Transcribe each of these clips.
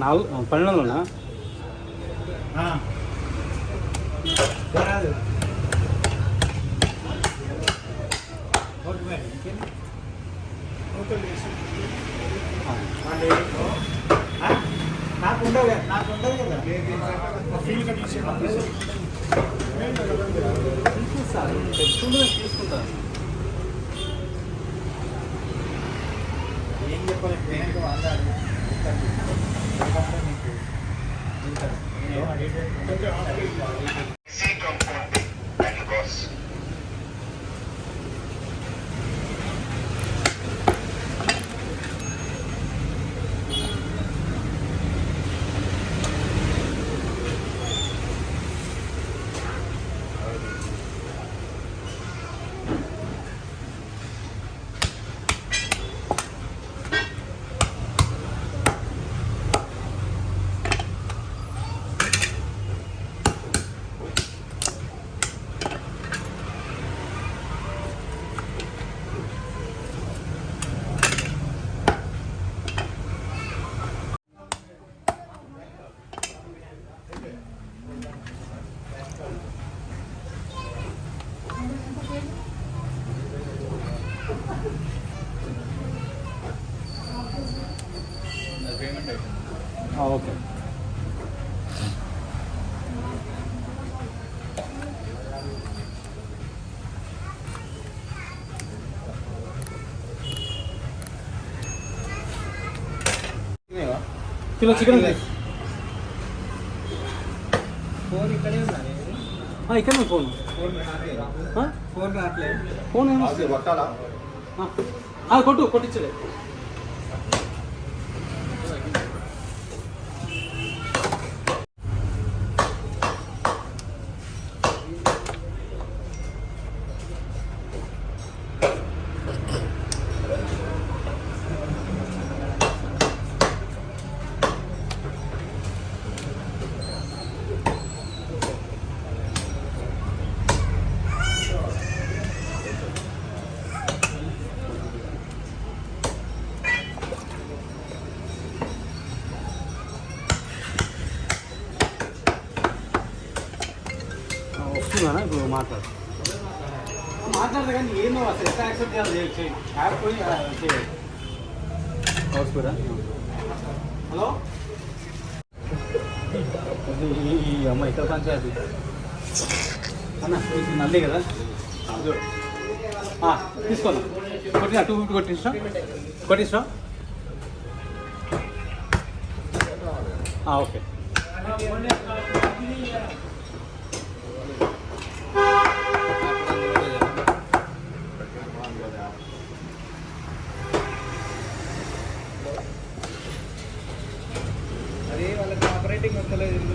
నాలుగు పన్నెండు వందలనా నాకు ఉండవు నాకు ఉండవు కదా. ఫీల్ తీసుకుంటా ఏం చెప్పాలి? 没事儿正好在这一 కిలో చికెన్ ఫోన్ ఇక్కడే ఉందా ఇక్కడ ఫోన్. ఫోన్? ఫోన్ ఆ, కొట్టు కొట్టించలే మాట్లాడు మాట్లాడదు కానీ ఏందో అసలు ఎట్లా యాక్సెప్ట్ చేయాలి యాప్ పోయి హలో ఈ- అమ్మాయి అమ్మ ఇక్కడ పంచాయతీ అన్న ఇది నల్లి కదా తీసుకోండి కొట్టినా టూ ఫిఫ్టీ కొట్టించా కొట్టించా ఓకే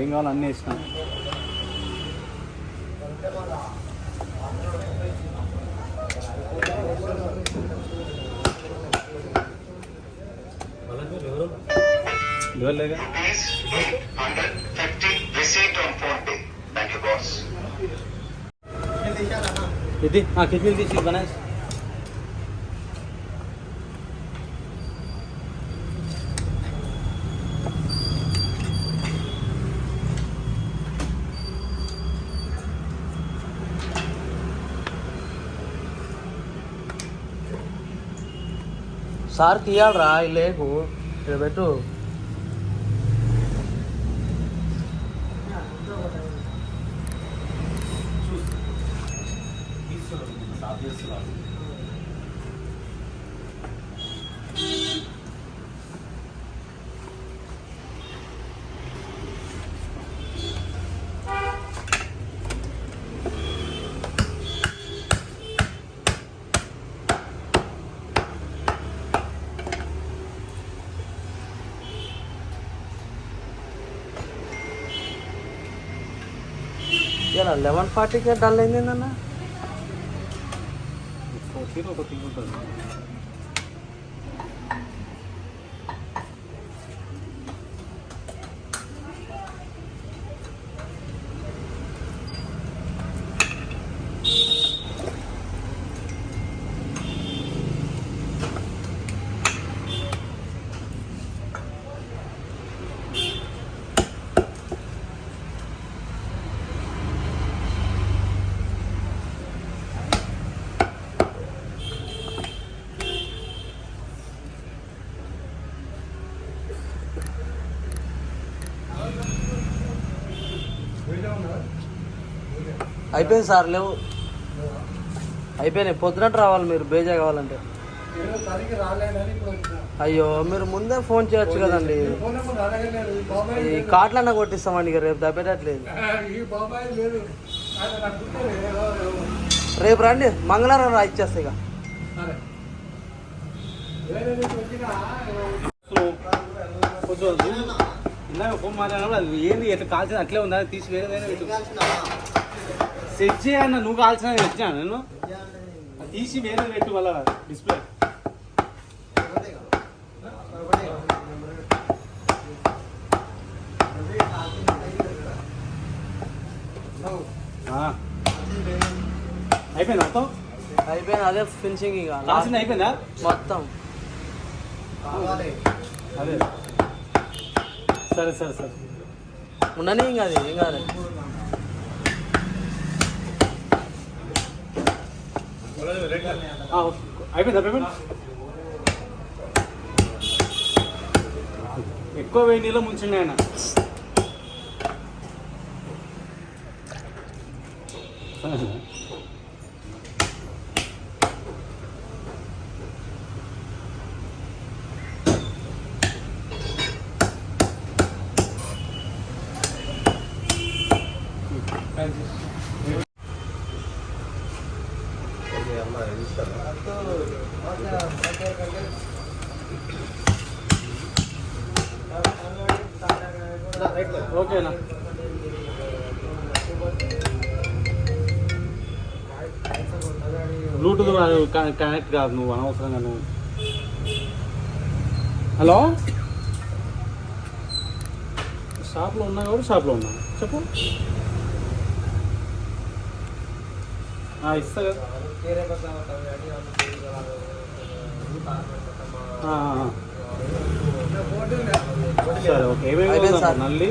ఏం కావాలి అన్నీ వేసిన లివర్ లేగా Rupees 150 receipt on Ponte, Lagos. ఇది కిడ్నీలు తీసి బనాస్ సార్ తీయాలరా లేకు ఇక్కడ పెట్టు. లెవెన్ ఫార్టీకే డల్ అయింది ఏందన్న అయిపోయింది సార్ లేవు. అయిపోయినాయి. పొద్దునట్టు రావాలి మీరు బేజా కావాలంటే. అయ్యో మీరు ముందే ఫోన్ చేయొచ్చు కదండి. ఈ. కార్డులన్నా కొట్టిస్తామండి ఇక రేపు తప్పేటట్లేదు ఈ బాబాయ్ లేదు. ఆయన నాకు గుర్తులేదు. ఏదో ఏదో. రేపు రండి మంగళవారం రా ఇచ్చేస్తా ఇక. కొంచెం ఫోన్ మాట్లాడినప్పుడు అది ఏంది ఎట్లా కాల్చిన అట్లే ఉందా? తీసి వేరే వేరే పెట్టు సెట్ చేయన్న నువ్వు కాల్చిన వచ్చినా నేను? తీసి వేరే పెట్టు మళ్ళా డిస్ప్లే. అయిపోయిందా మొత్తం? అయిపోయింది అదే ఫినిషింగ్ ఇక. కాల్సింది అయిపోయిందా? మొత్తం. అదే. సరే సరే సరే. ఉండని ఇంకా అది ఏం కాదు ఆ, ఓకే. అయిపోయిందా పేమెంట్ ఎక్కువ వేడి నీళ్ళు ముంచుండే ఆయన. ఓకేనా బ్లూటూత్ కనెక్ట్ కాదు నువ్వు అనవసరంగా నువ్వు. హలో? షాప్లో ఉన్నా కాబట్టి షాప్లో ఉన్నా. చెప్పు. ఇస్తా కదా. సరే ఓకే. ఏమేమి. నల్లి?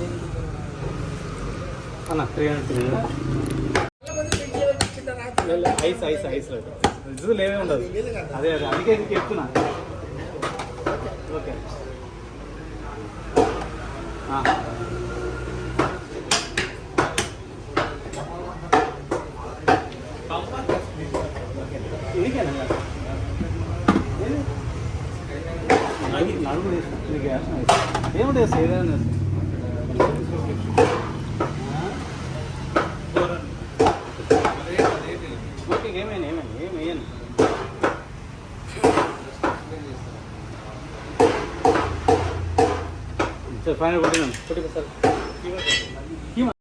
అన్న three hundred ice ice ice లేదు లేవే ఉండదు అదే అదే అందుకే ఇది చెప్తున్నా ఓకే ఆ. ఇదికేనా ఏది? ఇది ఏముంటుంది ఏదైనా ఓకే ఏమైనా ఏమైనా ఏమి వేయను సార్ ఫైనల్ కొట్టినాను కొట్టి సార్ కీమా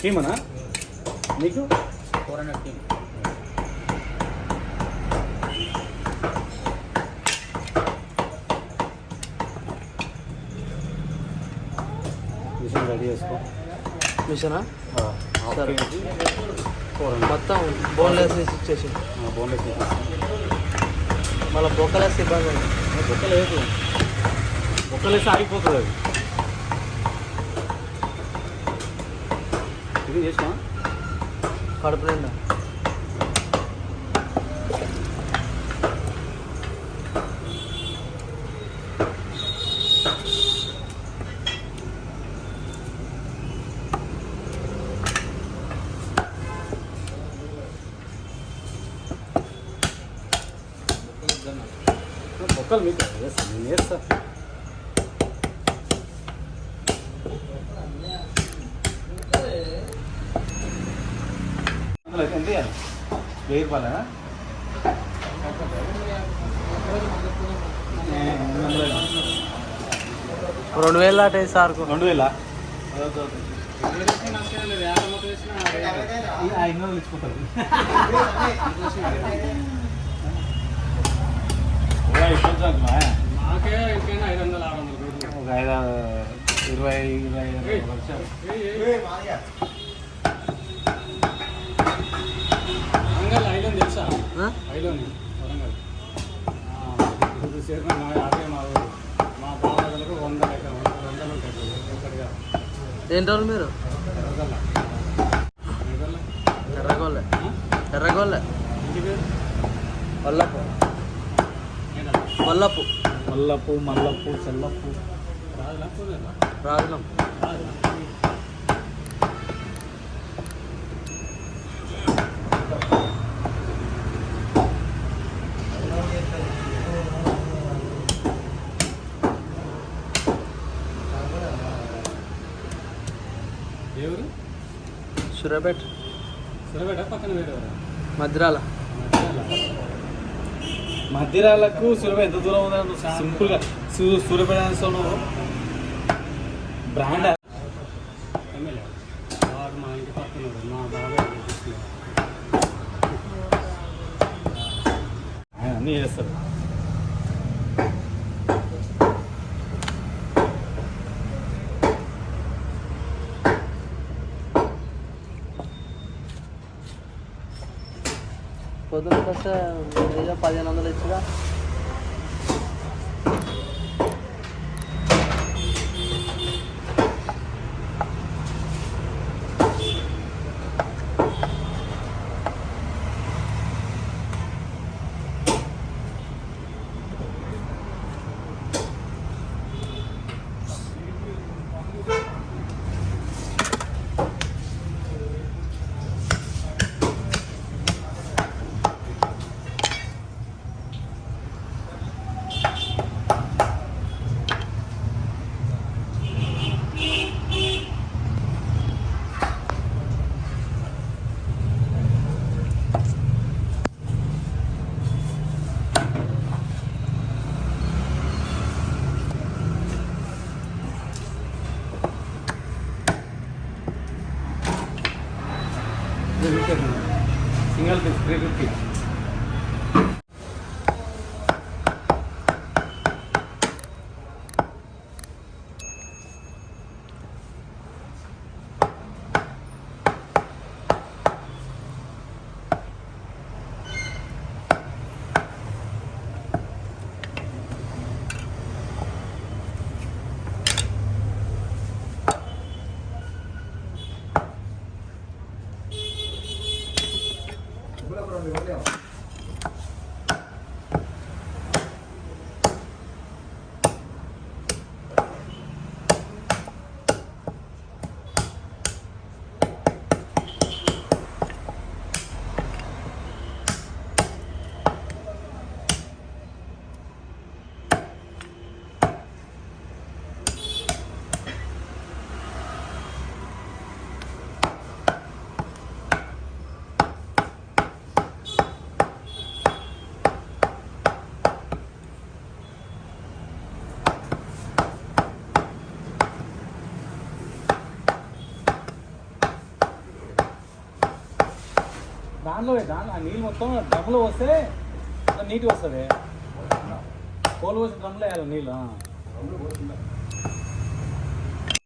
కీమనా నీకు ఫోర్ హండ్రెడ్ కీమా హాఫ్ సరే. మొత్తం బోన్లెస్ ఇచ్చేసి బోన్లెస్ మళ్ళీ బొక్కలేసి ఇబ్బంది. బొక్కలేదు బొక్కలేసి ఆగిపోతుంది అది. టిఫిన్ చేసినా కడుపు నిండా. ఇయ్యాలి? వెయ్యి రూపాయలా రెండు వేలు దాటే సార్కు. రెండు వేలా. ఒక ఐదు ఇరవై ఇరవై ఇప్పుడు చేరిన మా అదే మా ఊరు మా బావలకు వంద లెక్క వంద వందలు ఉంటాయి ఏంటి వాళ్ళు మీరు? ఎర్రగల్ల. ఎర్రగల్ల? ఎర్రగోళ్ళే ఇంటి పేరు? వల్లపు. ఏంటన్నా? వల్లపు. మల్లపు చెల్లపు. రాజులా? రాజులం రాజులా? ఏ ఊరు సూర్యాపేట సురపేట పక్కన వేరే? మద్రాల. మధ్యరాలకు సూర్యపేట ఎంత దూరం ఉందని సింపుల్గా సూ సూర్యపేట బ్రాండ్. మా ఇంటి పక్కన. మా బాబాయ్ అన్నీ చేస్తారు పొద్దున వస్తే ఏదో పదిహేను వందలు ఇచ్చిగా సింగల్ Piece three fifty దానిలో దాని ఆ నీళ్ళు మొత్తం డ్రమ్లో వస్తే నీట్గా వస్తుంది కోలు పోసి డ్రమ్లో వేయాలి నీళ్ళు.